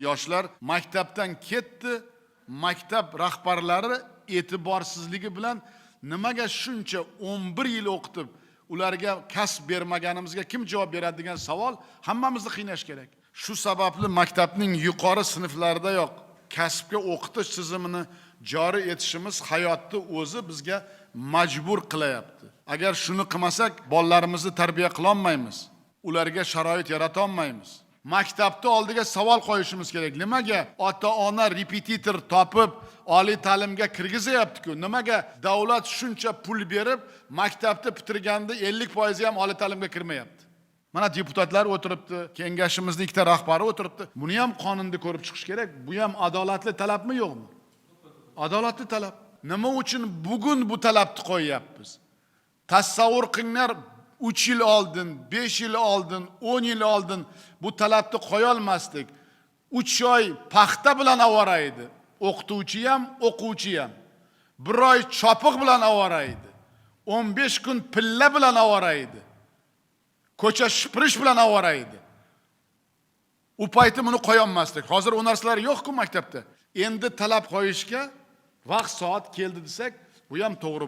yoshlar maktabdan ketdi. Maktab rahbarlari e'tiborsizligi bilan nimaga shuncha 11 yil o'qitib ularga kasb bermaganimizga kim javob beradi degan savol hammamizni qiynash kerak. Shu sababli maktabning yuqori sinflaridayoq kasbga o'qitish tizimini joriy etishimiz hayotni o'zi bizga majbur qilyapti agar shuni qilmasak bolalarimizni tarbiya qilolmaymiz. Ularga sharoit yaratolmaymiz maktabni oldiga savol qo'yishimiz kerak nimaga ota ona repetitor topib oliy ta'limga kirgizyaptiku nimaga davlat shuncha pul berib maktabni bitirganda ellik foizi ham oliy ta'limga kirmayapti. Mana deputatlar o'tiribdi kengashimizni ikkita rahbari o'tiribdi. Buni ham qonunda ko'rib chiqish kerak. Bu ham adolatli talabmi yo'qmi? Adolatli talab. Nima uchun bugun bu talabni qo'yyapmiz? Tasavvur qilinglar uch yil oldin besh yil oldin o'n yil oldin bu talabni qo'yolmasdik uch oy paxta bilan ovora edi o'qituvchi ham o'quvchi ham bir oy chopiq bilan ovora edi o'n besh kun pilla bilan ovora edi ko'cha shipirish bilan ovora edi u payti buni qo'yolmasdik. Hozir u narsalar yo'qku endi talab qo'yishga vaqt soat keldi desak bu ham to'g'ri